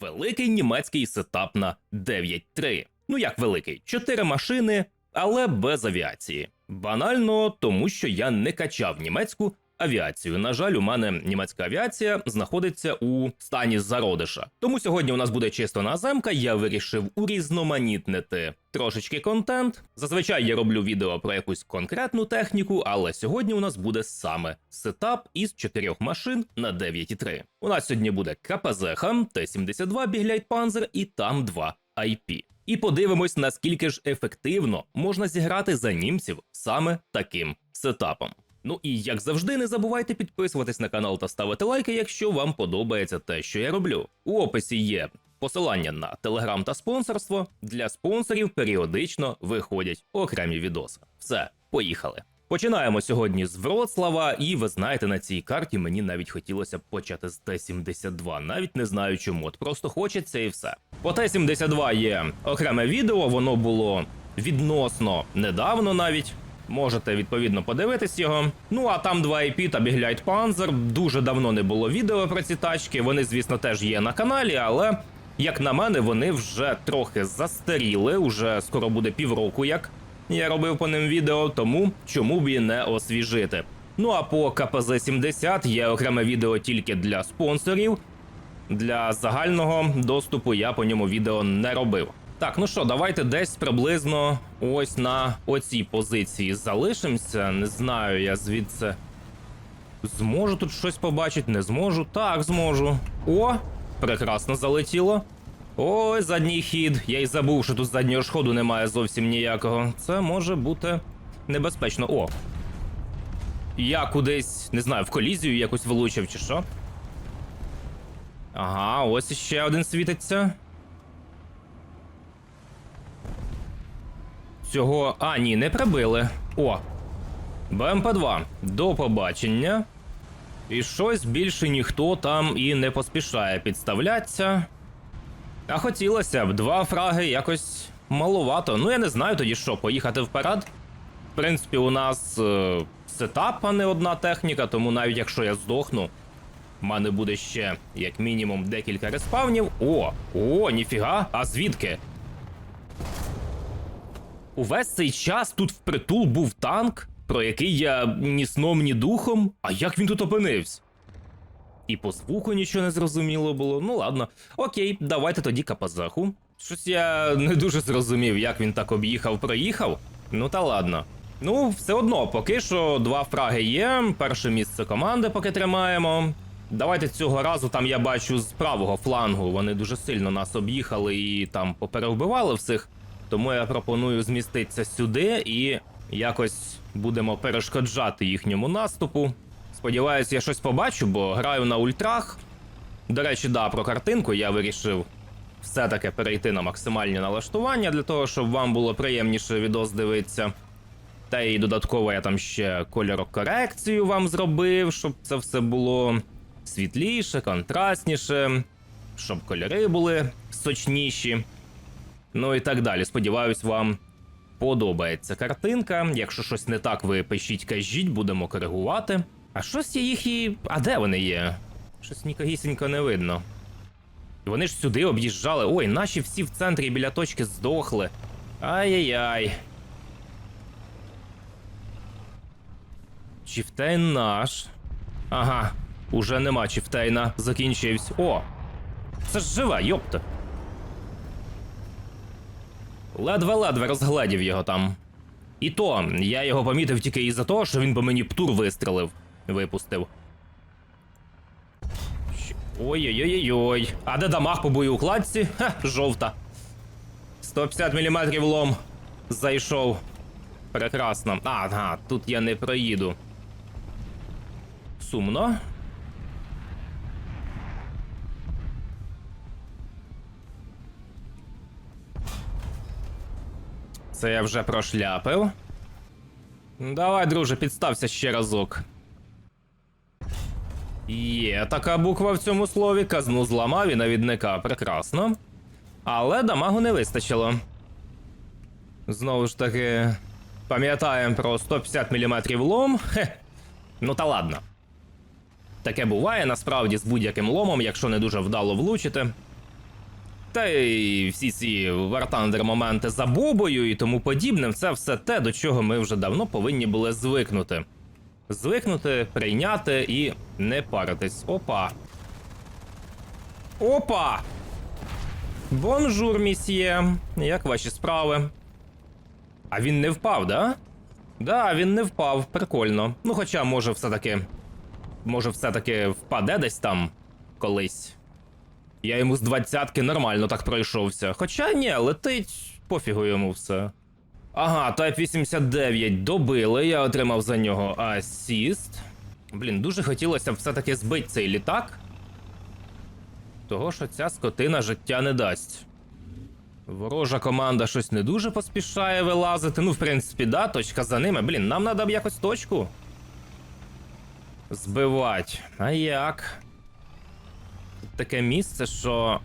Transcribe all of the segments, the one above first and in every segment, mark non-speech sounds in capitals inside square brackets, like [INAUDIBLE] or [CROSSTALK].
Великий німецький сетап на 9.3. Ну як великий? Чотири машини, але без авіації. Банально, тому що я не качав німецьку авіацію. На жаль, у мене німецька авіація знаходиться у стані зародиша. Тому сьогодні у нас буде чисто наземка. Я вирішив урізноманітнити трошечки контент. Зазвичай я роблю відео про якусь конкретну техніку, але сьогодні у нас буде саме сетап із чотирьох машин на 9.3. У нас сьогодні буде КПЗ Т-72 Бігляйт Панзер і там 2 IP. І подивимось, наскільки ж ефективно можна зіграти за німців саме таким сетапом. Ну і як завжди, не забувайте підписуватись на канал та ставити лайки, якщо вам подобається те, що я роблю. У описі є посилання на телеграм та спонсорство. Для спонсорів періодично виходять окремі відоси. Все, поїхали. Починаємо сьогодні з Вроцлава, і ви знаєте, на цій карті мені навіть хотілося б почати з Т-72. Навіть не знаю чому, от просто хочеться і все. По Т-72 є окреме відео, воно було відносно недавно навіть. Можете відповідно подивитись його. Ну а там 2 IP та Бігляйт Панзер. Дуже давно не було відео про ці тачки. Вони, звісно, теж є на каналі, але як на мене, вони вже трохи застаріли. Уже скоро буде півроку, як я робив по ним відео, тому чому б і не освіжити. Ну а по КПЗ 70 є окреме відео тільки для спонсорів. Для загального доступу я по ньому відео не робив. Так, ну що, давайте десь приблизно ось на оцій позиції залишимося. Не знаю, я звідси зможу тут щось побачити, не зможу. Так, зможу. О, прекрасно залетіло. Ой, задній хід. Я й забув, що тут заднього ж ходу немає зовсім ніякого. Це може бути небезпечно. О. Я кудись, не знаю, в колізію якось влучив чи що. Ага, ось іще один світиться. Цього. А, ні, не прибили. О. БМП-2. До побачення. І щось більше ніхто там і не поспішає підставлятися. А хотілося б два фраги якось маловато. Ну, я не знаю тоді що, поїхати вперед. В принципі, у нас е, сетап, а не одна техніка, тому навіть якщо я здохну, в мене буде ще як мінімум декілька респавнів. О, о, ніфіга, а звідки? Увесь цей час тут впритул був танк, про який я ні сном, ні духом. А як він тут опинився? І по звуку нічого не зрозуміло було. Ну ладно. Окей, давайте тоді капазаху. Щось я не дуже зрозумів, як він так об'їхав, проїхав. Ну та ладно. Ну, все одно, поки що два фраги є. Перше місце команди, поки тримаємо. Давайте цього разу там я бачу з правого флангу. Вони дуже сильно нас об'їхали і там поперевбивали всіх. Тому я пропоную зміститися сюди і якось будемо перешкоджати їхньому наступу. Сподіваюсь, я щось побачу, бо граю на ультрах. До речі, да, про картинку я вирішив все-таки перейти на максимальні налаштування для того, щоб вам було приємніше відос дивитися. Та й додатково я там ще кольорокорекцію вам зробив, щоб це все було світліше, контрастніше, щоб кольори були сочніші. Ну і так далі. Сподіваюсь, вам подобається картинка. Якщо щось не так, ви пишіть, кажіть, будемо коригувати. А щось я їх і. А де вони є? Щось нікогісінько не видно. І Вони ж сюди об'їжджали. Ой, наші всі в центрі біля точки здохли. Ай-яй-яй. Чіфтейн наш. Ага, уже нема Чіфтейна. Закінчився. О! Це ж живе, йопта. Ледве-ледве розгледів його там. І то, я його помітив тільки із-за того, що він по мені птур вистрелив. Випустив. Ой-ой-ой-ой. А де дамаг по боєукладці? Ха, жовта. 150 мм лом. Зайшов. Прекрасно. Ага, тут я не проїду. Сумно. Це я вже прошляпив. Давай, друже, підстався ще разок. Є така буква в цьому слові, казну зламав і навідника прекрасно. Але дамагу не вистачило. Знову ж таки, пам'ятаємо про 150 мм лом. Хе. Ну та ладно. Таке буває насправді з будь-яким ломом, якщо не дуже вдало влучити. Та й всі ці вартандер моменти за бобою і тому подібним, це все те, до чого ми вже давно повинні були звикнути. Звикнути, прийняти і не паритись. Опа. Опа! Бонжур, місьє. Як ваші справи? А він не впав, да? Да, він не впав, прикольно. Ну, хоча, може, все-таки. Може, все-таки впаде десь там колись. Я йому з двадцятки нормально так пройшовся. Хоча ні, летить, пофігу йому все. Ага, Type 89 добили, я отримав за нього асіст. Блін, дуже хотілося б все-таки збити цей літак. Того, що ця скотина життя не дасть. Ворожа команда щось не дуже поспішає вилазити. Ну, в принципі, да, точка за ними. Блін, нам треба б якось точку. Збивать. А як? Таке місце, що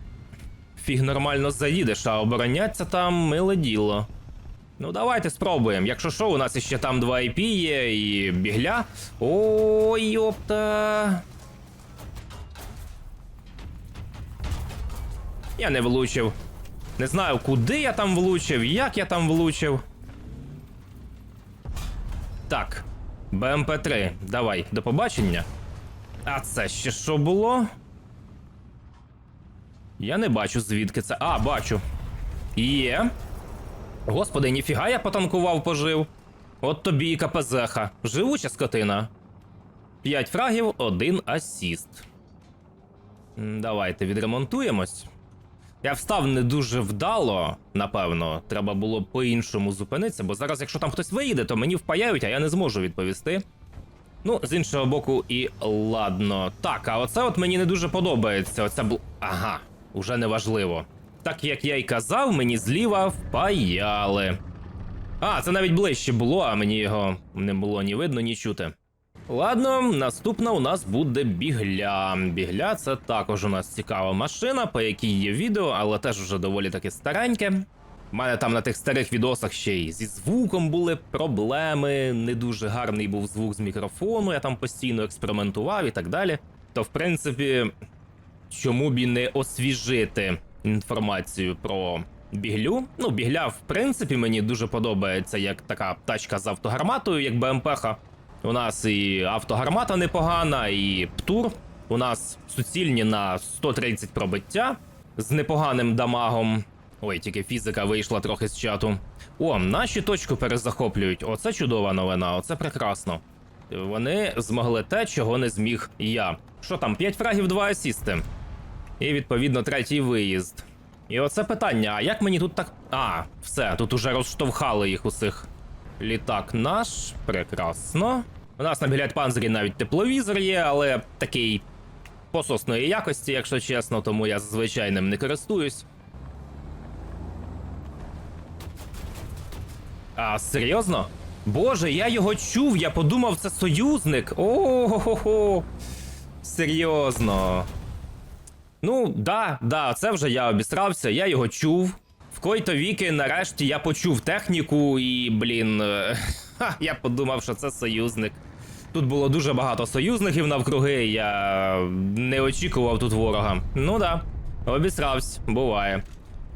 фіг нормально заїдеш, а обороняться там миле діло. Ну, давайте спробуємо. Якщо що, у нас іще там 2 IP є і бігля. Ой, йопта. Я не влучив. Не знаю, куди я там влучив, як я там влучив. Так. БМП-3, давай, до побачення. А це ще що було? Я не бачу, звідки це. А, бачу. Є. Господи, ніфіга я потанкував, пожив. От тобі і КПЗха. Живуча скотина. П'ять фрагів, один асіст. Давайте відремонтуємось. Я встав не дуже вдало, напевно. Треба було по-іншому зупинитися, бо зараз, якщо там хтось виїде, то мені впаяють, а я не зможу відповісти. Ну, з іншого боку, і ладно. Так, а оце от мені не дуже подобається. Оце бл. Ага, уже не важливо. Так як я й казав, мені зліва впаяли. А, це навіть ближче було, а мені його не було ні видно, ні чути. Ладно, наступна у нас буде бігля. Бігля це також у нас цікава машина, по якій є відео, але теж вже доволі таки стареньке. У мене там на тих старих відосах ще й зі звуком були проблеми, не дуже гарний був звук з мікрофону, я там постійно експериментував і так далі. То, в принципі, чому б і не освіжити інформацію про біглю? Ну, бігля, в принципі, мені дуже подобається як така тачка з автогарматою, як БМП-ха. У нас і автогармата непогана, і птур. У нас суцільні на 130 пробиття з непоганим дамагом. Ой, тільки фізика вийшла трохи з чату. О, наші точку перезахоплюють. Оце чудова новина, оце прекрасно. Вони змогли те, чого не зміг я. Що там, 5 фрагів, 2 асісти. І відповідно третій виїзд. І оце питання: а як мені тут так. А, все, тут уже розштовхали їх усіх. Літак наш, прекрасно. У нас на білять панзері навіть тепловізор є, але такий пососної якості, якщо чесно, тому я звичайним не користуюсь. А серйозно? Боже, я його чув, я подумав, це союзник. О-хо-хо. Серйозно. Ну, да, да, це вже я обісрався, я його чув. В кой-то віки, нарешті, я почув техніку, і, блін, е, [LAUGHS] ха, я подумав, що це союзник. Тут було дуже багато союзників навкруги, я не очікував тут ворога. Ну да, обісрався, буває.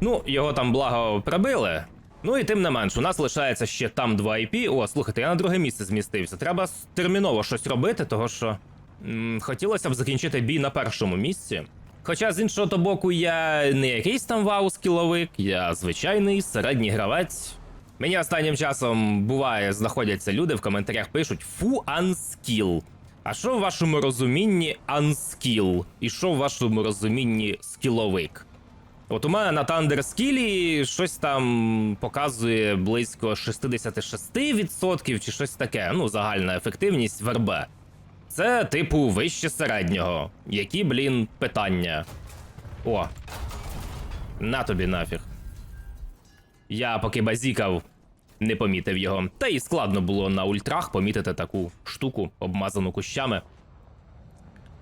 Ну, його там благо прибили. Ну і тим не менш, у нас лишається ще там 2 IP. О, слухайте, я на друге місце змістився. Треба терміново щось робити, того що м, хотілося б закінчити бій на першому місці. Хоча з іншого боку, я не якийсь там вау-скіловик, я звичайний середній гравець. Мені останнім часом буває, знаходяться люди в коментарях пишуть фу анскіл. А що в вашому розумінні анскіл? І що в вашому розумінні скіловик? От у мене на Тандерскілі щось там показує близько 66% чи щось таке. Ну, загальна ефективність в РБ. Це типу вище середнього. Які, блін, питання? О. На тобі нафіг. Я поки базікав, не помітив його. Та й складно було на ультрах помітити таку штуку, обмазану кущами.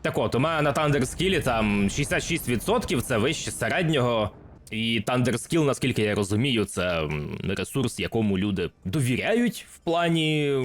Так от, у мене на Тандерскілі там 66% це вище середнього. І Тандерскіл, наскільки я розумію, це ресурс, якому люди довіряють в плані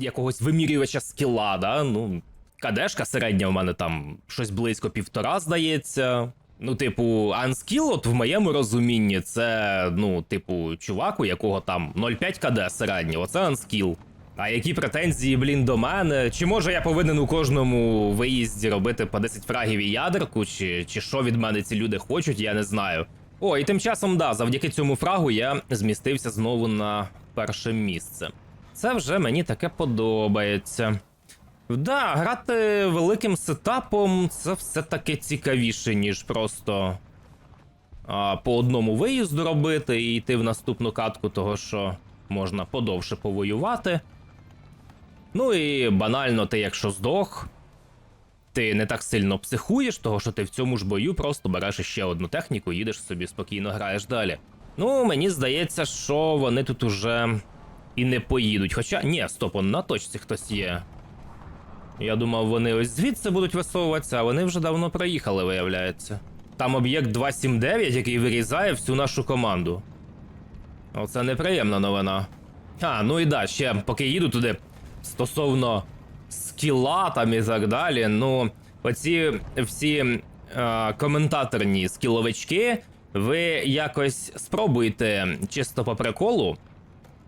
якогось вимірювача скіла, да? Ну, кадешка середня у мене там щось близько півтора, здається. Ну, типу, Unskill, от в моєму розумінні, це, ну, типу, чувак, у якого там 0,5 КД середнє, оце Unskill. А які претензії, блін, до мене? Чи може я повинен у кожному виїзді робити по 10 фрагів і ядерку, чи, чи що від мене ці люди хочуть, я не знаю. О, і тим часом, да, завдяки цьому фрагу я змістився знову на перше місце. Це вже мені таке подобається. Да, грати великим сетапом це все таки цікавіше, ніж просто а, по одному виїзду робити і йти в наступну катку, того що можна подовше повоювати. Ну і банально, ти якщо здох, ти не так сильно психуєш, того що ти в цьому ж бою просто береш ще одну техніку, їдеш собі спокійно граєш далі. Ну, мені здається, що вони тут уже і не поїдуть. Хоча, ні, стоп, он на точці хтось є. Я думав, вони ось звідси будуть висовуватися, а вони вже давно проїхали, виявляється. Там об'єкт 279, який вирізає всю нашу команду. Оце неприємна новина. А, ну і да, ще поки їду туди стосовно скіла там і так далі. Ну, оці всі е, коментаторні скіловички, ви якось спробуйте чисто по приколу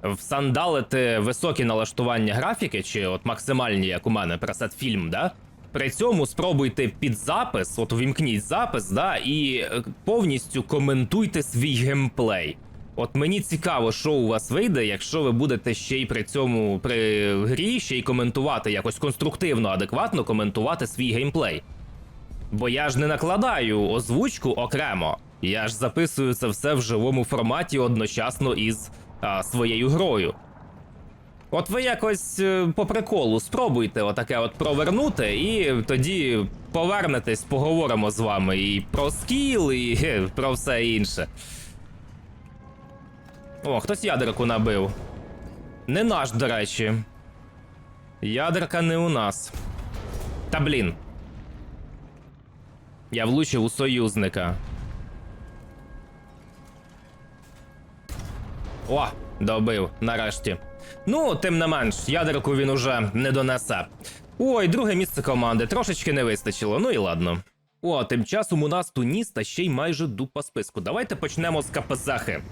всандалити високі налаштування графіки, чи от максимальні, як у мене, пресет фільм, да? При цьому спробуйте під запис, от увімкніть запис, да, і е, повністю коментуйте свій геймплей. От мені цікаво, що у вас вийде, якщо ви будете ще й при цьому при грі ще й коментувати якось конструктивно, адекватно коментувати свій геймплей. Бо я ж не накладаю озвучку окремо. Я ж записую це все в живому форматі одночасно із а, своєю грою. От ви якось е, по приколу спробуйте отаке от провернути, і тоді повернетесь, поговоримо з вами і про скіл, і про все інше. О, хтось ядерку набив. Не наш, до речі. Ядерка не у нас. Та блін. Я влучив у союзника. О, добив, нарешті. Ну, тим не менш, ядерку він уже не донесе. Ой, друге місце команди, трошечки не вистачило, ну і ладно. О, тим часом у нас Туніс та ще й майже дупа списку. Давайте почнемо з КПЗХи.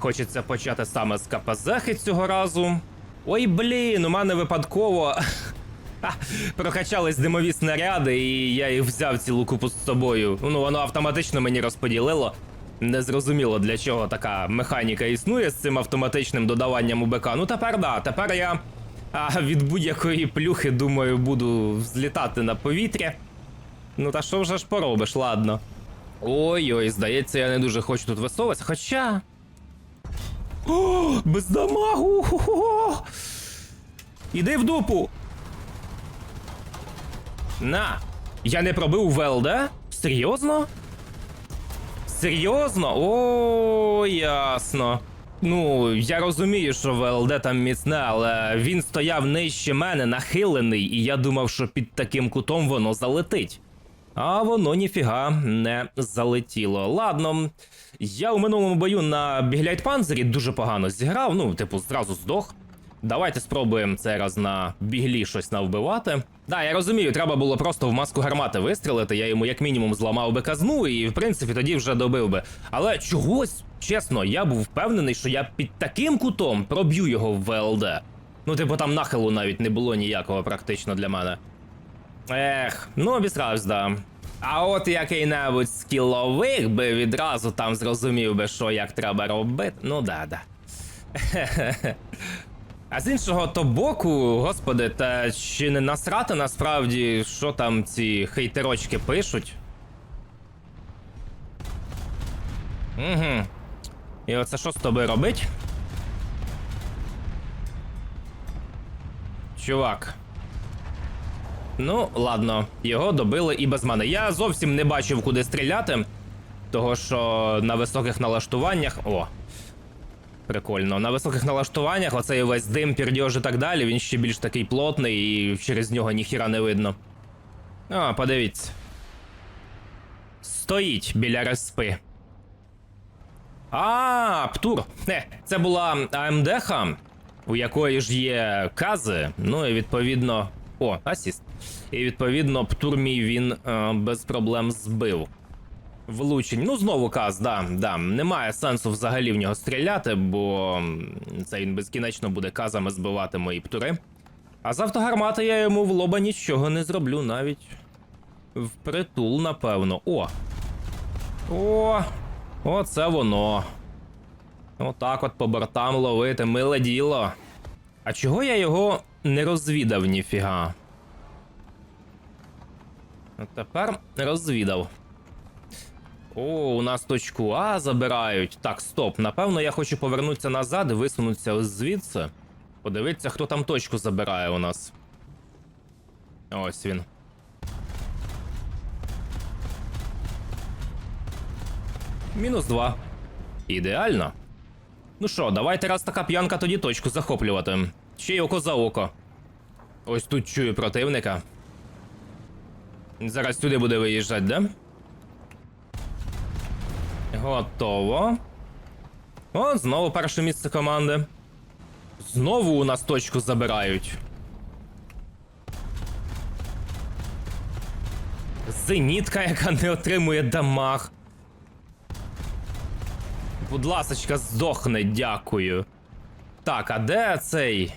Хочеться почати саме з КПЗХи цього разу. Ой, блін, у мене випадково. [LAUGHS] Прокачались димові снаряди, і я їх взяв цілу купу з собою. Ну, воно автоматично мені розподілило. Незрозуміло, для чого така механіка існує з цим автоматичним додаванням УБК. Ну тепер да, тепер я а, від будь-якої плюхи, думаю, буду взлітати на повітря. Ну та що вже ж поробиш, ладно. Ой-ой, здається, я не дуже хочу тут висовуватися, хоча. О, без дамагу! Іди в дупу! На! Я не пробив ВЛД? Серйозно? Серйозно? О, ясно. Ну, я розумію, що ВЛД там міцне, але він стояв нижче мене, нахилений, і я думав, що під таким кутом воно залетить. А воно ніфіга не залетіло. Ладно, я у минулому бою на Бігляйт Панзері дуже погано зіграв, ну, типу, зразу здох. Давайте спробуємо цей раз на біглі щось навбивати. Да, я розумію, треба було просто в маску гармати вистрілити. Я йому як мінімум зламав би казну, і в принципі тоді вже добив би. Але чогось, чесно, я був впевнений, що я під таким кутом проб'ю його в ВЛД. Ну, типу, там нахилу навіть не було ніякого практично для мене. Ех, ну обісрався, да. А от який-небудь скіловик би відразу там зрозумів би, що як треба робити. Ну да, да. [LAUGHS] А з іншого то боку, господи, та чи не насрати насправді, що там ці хейтерочки пишуть? Угу. І оце що з тобою робить? Чувак. Ну, ладно, його добили і без мене. Я зовсім не бачив, куди стріляти. Того що на високих налаштуваннях. О, Прикольно. На високих налаштуваннях оцей весь дим, пердьож і так далі, він ще більш такий плотний і через нього ніхіра не видно. А, подивіться. Стоїть біля респи. А, Птур. Не, це була АМДХ, у якої ж є кази. Ну і відповідно. О, асіст. І відповідно, Птур мій він е, без проблем збив. Влучень. Ну, знову каз, да, да. Немає сенсу взагалі в нього стріляти, бо це він безкінечно буде казами збивати мої птури. А з автогармати я йому в лоба нічого не зроблю навіть. Впритул, напевно. О! О! Оце воно. Отак от по бортам ловити, миле діло. А чого я його не розвідав ніфіга? Тепер розвідав. О, у нас точку А забирають. Так, стоп. Напевно, я хочу повернутися назад і висунутися звідси. Подивитися, хто там точку забирає у нас. Ось він. Мінус два. Ідеально. Ну що, давайте раз така п'янка, тоді точку захоплювати. Ще й око за око. Ось тут чую противника. Зараз туди буде виїжджати, да? Готово. О, знову перше місце команди. Знову у нас точку забирають. Зенітка, яка не отримує дамаг. Будь ласочка, здохне, дякую. Так, а де цей?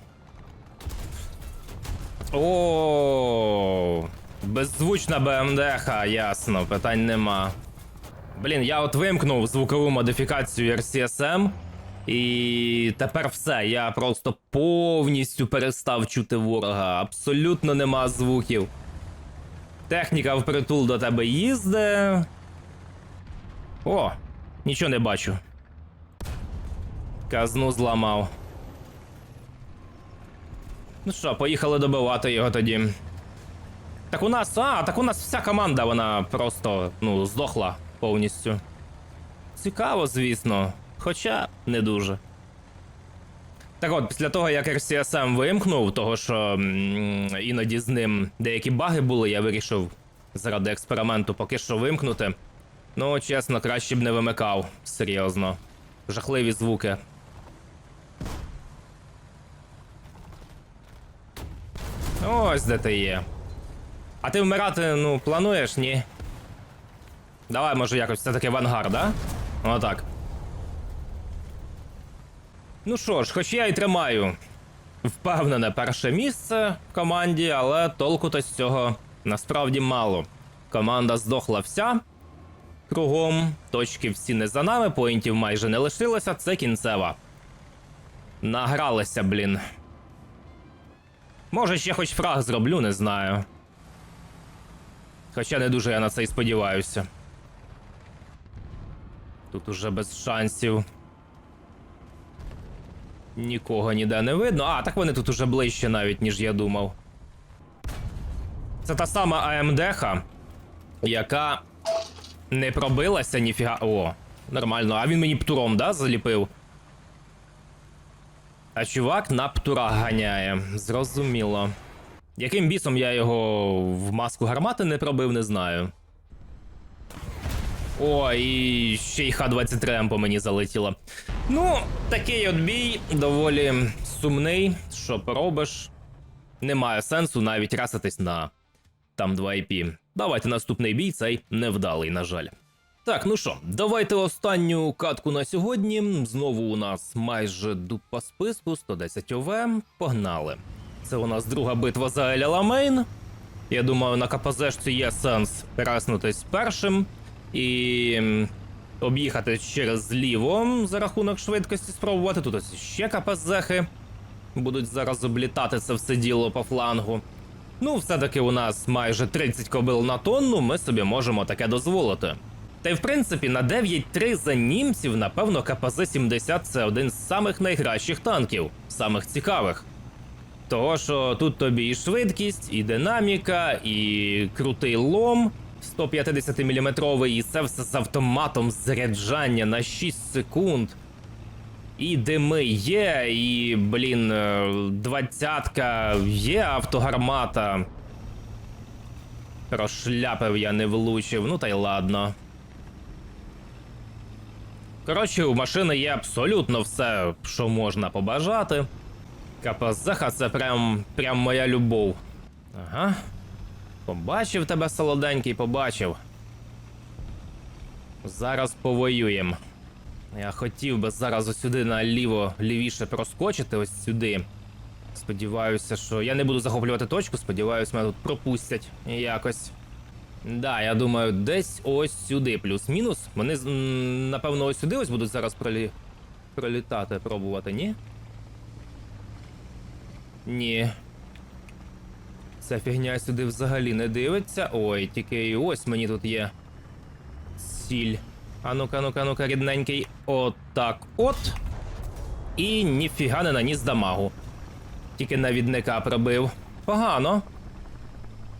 О, беззвучна БМДХ, ясно, питань нема. Блін, я от вимкнув звукову модифікацію RCSM, і тепер все. Я просто повністю перестав чути ворога. Абсолютно нема звуків. Техніка впритул до тебе їзде. О, нічого не бачу. Казну зламав. Ну що, поїхали добивати його тоді. Так у нас. А, так у нас вся команда, вона просто, ну, здохла повністю. Цікаво, звісно. Хоча не дуже. Так от, після того, як RCSM вимкнув, того що іноді з ним деякі баги були, я вирішив заради експерименту поки що вимкнути. Ну, чесно, краще б не вимикав. Серйозно. Жахливі звуки. Ось де ти є. А ти вмирати, ну, плануєш, ні? Давай, може, якось все-таки в ангар, да? Отак. Ну що ж, хоч я і тримаю впевнене перше місце в команді, але толку-то з цього насправді мало. Команда здохла вся. Кругом, точки всі не за нами, поінтів майже не лишилося, це кінцева. Награлися, блін. Може, ще хоч фраг зроблю, не знаю. Хоча не дуже я на це і сподіваюся. Тут уже без шансів. Нікого ніде не видно. А, так вони тут уже ближче навіть, ніж я думав. Це та сама АМДХ, яка не пробилася ніфіга. О, нормально. А він мені птуром, да, заліпив? А чувак на птура ганяє. Зрозуміло. Яким бісом я його в маску гармати не пробив, не знаю. О, і ще й Х-23М по мені залетіло. Ну, такий от бій доволі сумний. Що поробиш? Немає сенсу навіть раситись на там 2 IP. Давайте наступний бій, цей невдалий, на жаль. Так, ну що, давайте останню катку на сьогодні. Знову у нас майже дуб по списку 110 ОВ. Погнали. Це у нас друга битва за Еля Ламейн. Я думаю, на КПЗшці є сенс переснутись першим і об'їхати через зліво за рахунок швидкості спробувати. Тут ось ще КПЗхи будуть зараз облітати це все діло по флангу. Ну, все-таки у нас майже 30 кобил на тонну, ми собі можемо таке дозволити. Та й в принципі на 9-3 за німців, напевно, КПЗ-70 це один з самих найкращих танків, самих цікавих. Того, що тут тобі і швидкість, і динаміка, і крутий лом 150 мм, і це все з автоматом заряджання на 6 секунд. І дими є, і, блін, е, двадцятка є автогармата. Прошляпив я не влучив, ну та й ладно. Коротше, у машини є абсолютно все, що можна побажати. КПЗХ це прям, прям моя любов. Ага. Побачив тебе, солоденький, побачив. Зараз повоюємо. Я хотів би зараз сюди наліво лівіше проскочити, ось сюди. Сподіваюся, що я не буду захоплювати точку, сподіваюся, мене тут пропустять якось. Да, я думаю, десь ось сюди, плюс-мінус. Вони, напевно, ось сюди ось будуть зараз пролі... пролітати, пробувати, ні? Ні. Ця фігня сюди взагалі не дивиться. Ой, тільки і ось мені тут є. Сіль. А ну-ка, ну-ка, ну-ка, рідненький. Отак от. І ніфіга не наніс дамагу. Тільки навідника пробив. Погано.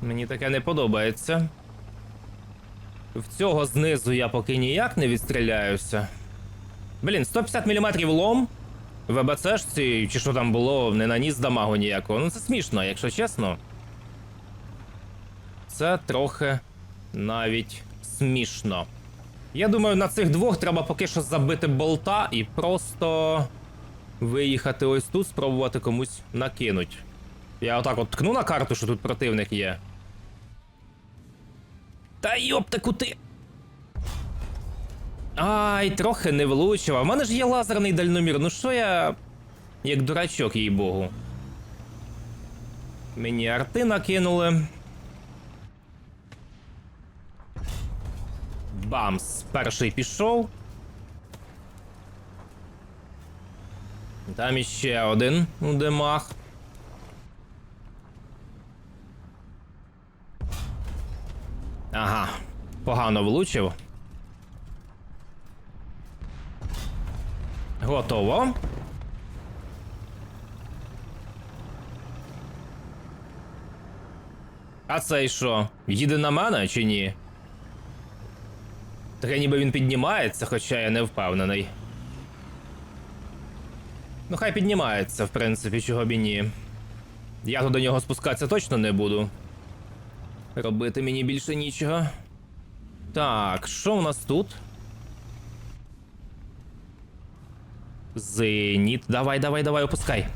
Мені таке не подобається. В цього знизу я поки ніяк не відстріляюся. Блін, 150 мм лом. ВБЦшці, чи що там було, не наніс дамагу ніякого. Ну це смішно, якщо чесно. Це трохи навіть смішно. Я думаю, на цих двох треба поки що забити болта і просто виїхати ось тут, спробувати комусь накинуть. Я отак от ткну на карту, що тут противник є. Та йоптаку ти. Ай, трохи не влучив. А в мене ж є лазерний дальномір. Ну що я. Як дурачок, їй богу. Мені арти накинули. Бамс. Перший пішов. Там іще один у димах. Ага, погано влучив. Готово. А цей що? Їде на мене чи ні? Таке ніби він піднімається, хоча я не впевнений. Ну, хай піднімається, в принципі, чого б і ні. Я тут до нього спускатися точно не буду. Робити мені більше нічого. Так, що у нас тут? Зеніт. Давай, давай, давай, опускай.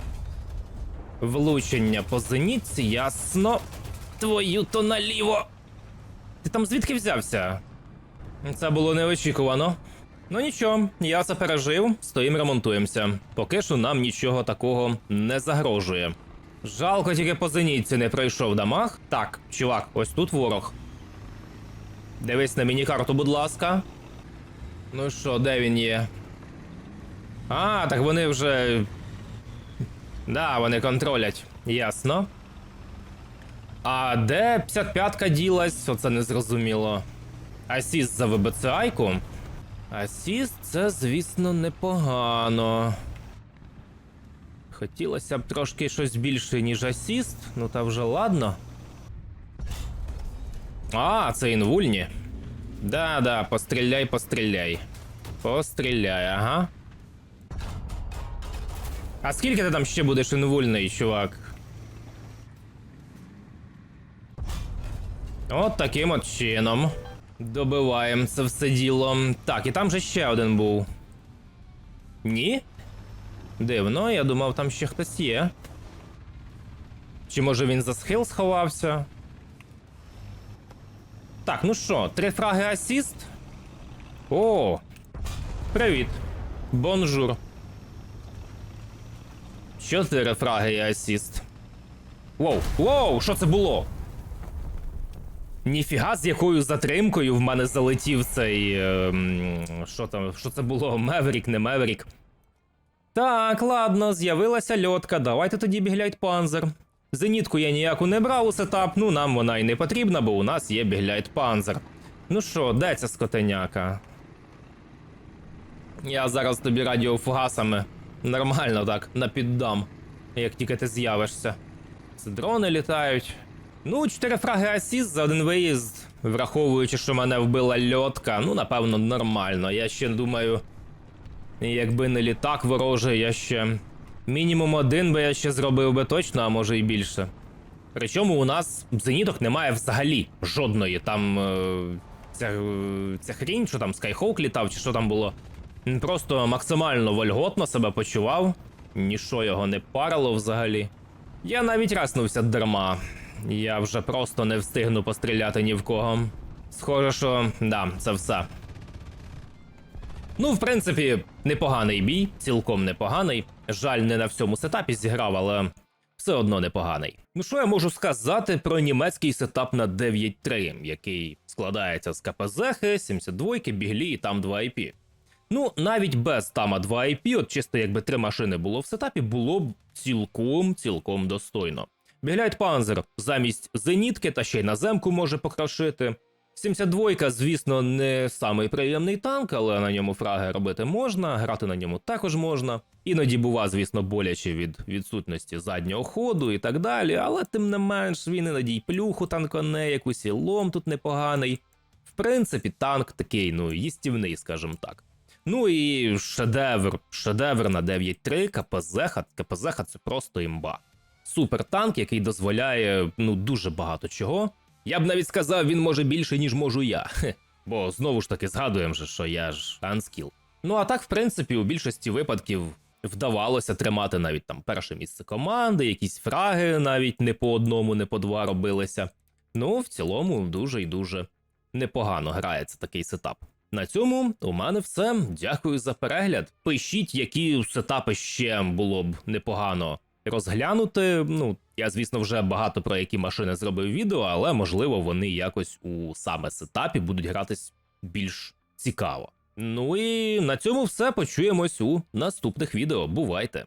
Влучення по зенітці, ясно. Твою то наліво. Ти там звідки взявся? Це було неочікувано. Ну нічого, я це пережив, стоїм ремонтуємося. Поки що нам нічого такого не загрожує. Жалко, тільки по зенітці не пройшов дамаг. Так, чувак, ось тут ворог. Дивись на міні-карту, будь ласка. Ну що, де він є? А, так вони вже. Да, вони контролять. Ясно. А де 55-ка ділась? Оце незрозуміло. Асіст за ВБЦ-айку? Асіст це, звісно, непогано. Хотілося б трошки щось більше, ніж асіст, ну та вже ладно. А, це інвульні. Да-да, постріляй, постріляй. Постріляй, ага. А скільки ти там ще будеш інвульний, чувак? От таким от чином. Добиваємо це все діло. Так, і там же ще один був. Ні? Дивно, я думав, там ще хтось є. Чи може він за схил сховався? Так, ну що, три фраги асіст? О! Привіт. Бонжур. Чотири фраги і асіст. Воу, воу, що це було? Ніфіга з якою затримкою в мене залетів цей. ем, що там, що це було? Меверік, не Меверік. Так, ладно, з'явилася льотка, давайте тоді бігляйт панзер. Зенітку я ніяку не брав у сетап, ну нам вона й не потрібна, бо у нас є бігляйт панзер. Ну що, де ця скотеняка? Я зараз тобі радіофугасами нормально так напіддам, як тільки ти з'явишся. Це дрони літають. Ну, 4 фраги асіст за один виїзд, враховуючи, що мене вбила льотка, ну, напевно, нормально. Я ще думаю, якби не літак ворожий, я ще. Мінімум один би я ще зробив би точно, а може і більше. Причому у нас зеніток немає взагалі жодної. Там е, ця, е, ця хрінь, що там Skyhawk літав, чи що там було. Просто максимально вольготно себе почував, ніщо його не парило взагалі. Я навіть раснувся дарма. Я вже просто не встигну постріляти ні в кого. Схоже, що да, це все. Ну, в принципі, непоганий бій, цілком непоганий. Жаль, не на всьому сетапі зіграв, але все одно непоганий. Ну що я можу сказати про німецький сетап на 9.3, який складається з КПЗ, 72, біглі і там 2 IP. Ну, навіть без тама 2 IP, от чисто якби три машини було в сетапі, було б цілком цілком достойно. Бігляйт Панзер замість зенітки та ще й наземку може покрошити. 72, звісно, не самий приємний танк, але на ньому фраги робити можна, грати на ньому також можна. Іноді бува, звісно, боляче від відсутності заднього ходу і так далі, але тим не менш він іноді й плюху танконе, якусь і лом тут непоганий. В принципі, танк такий, ну, їстівний, скажімо так. Ну і шедевр, шедевр на 9.3, КПЗ, КПЗ це просто імба. Супертанк, який дозволяє ну дуже багато чого. Я б навіть сказав, він може більше, ніж можу я. Хе. Бо знову ж таки згадуємо, що я ж анскіл. Ну а так, в принципі, у більшості випадків вдавалося тримати навіть там перше місце команди, якісь фраги навіть не по одному, не по два робилися. Ну, в цілому, дуже і дуже непогано грається такий сетап. На цьому у мене все. Дякую за перегляд. Пишіть, які сетапи ще було б непогано розглянути. Ну, я, звісно, вже багато про які машини зробив відео, але можливо вони якось у саме сетапі будуть гратись більш цікаво. Ну і на цьому все почуємось у наступних відео. Бувайте!